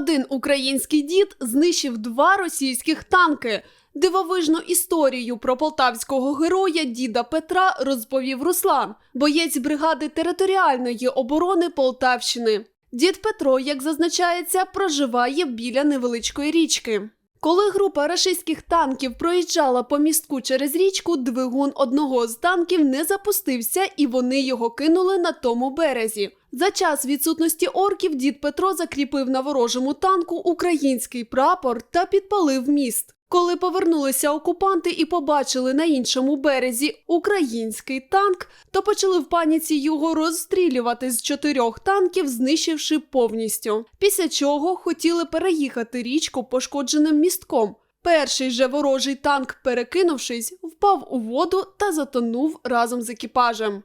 Один український дід знищив два російських танки. Дивовижну історію про полтавського героя діда Петра розповів Руслан, боєць бригади територіальної оборони Полтавщини. Дід Петро, як зазначається, проживає біля невеличкої річки. Коли група рашистських танків проїжджала по містку через річку, двигун одного з танків не запустився, і вони його кинули на тому березі. За час відсутності орків дід Петро закріпив на ворожому танку український прапор та підпалив міст. Коли повернулися окупанти і побачили на іншому березі український танк, то почали в паніці його розстрілювати з чотирьох танків, знищивши повністю. Після чого хотіли переїхати річку пошкодженим містком. Перший же ворожий танк, перекинувшись, впав у воду та затонув разом з екіпажем.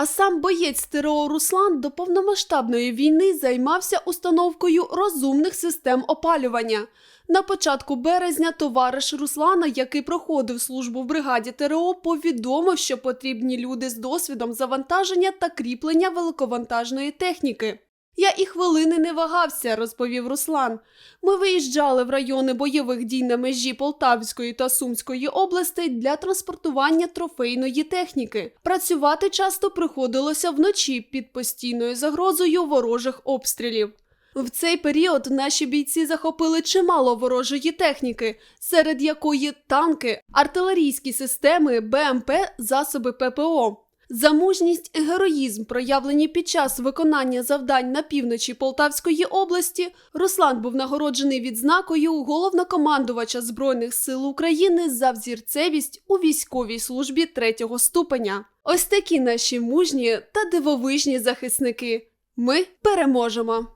А сам боєць ТРО Руслан до повномасштабної війни займався установкою розумних систем опалювання. На початку березня товариш Руслана, який проходив службу в бригаді ТРО, повідомив, що потрібні люди з досвідом завантаження та кріплення великовантажної техніки. Я і хвилини не вагався, розповів Руслан. Ми виїжджали в райони бойових дій на межі Полтавської та Сумської областей для транспортування трофейної техніки. Працювати часто приходилося вночі під постійною загрозою ворожих обстрілів. В цей період наші бійці захопили чимало ворожої техніки, серед якої танки, артилерійські системи, БМП, засоби ППО. За мужність і героїзм, проявлені під час виконання завдань на півночі Полтавської області, Руслан був нагороджений відзнакою головнокомандувача Збройних сил України за взірцевість у військовій службі третього ступеня. Ось такі наші мужні та дивовижні захисники. Ми переможемо!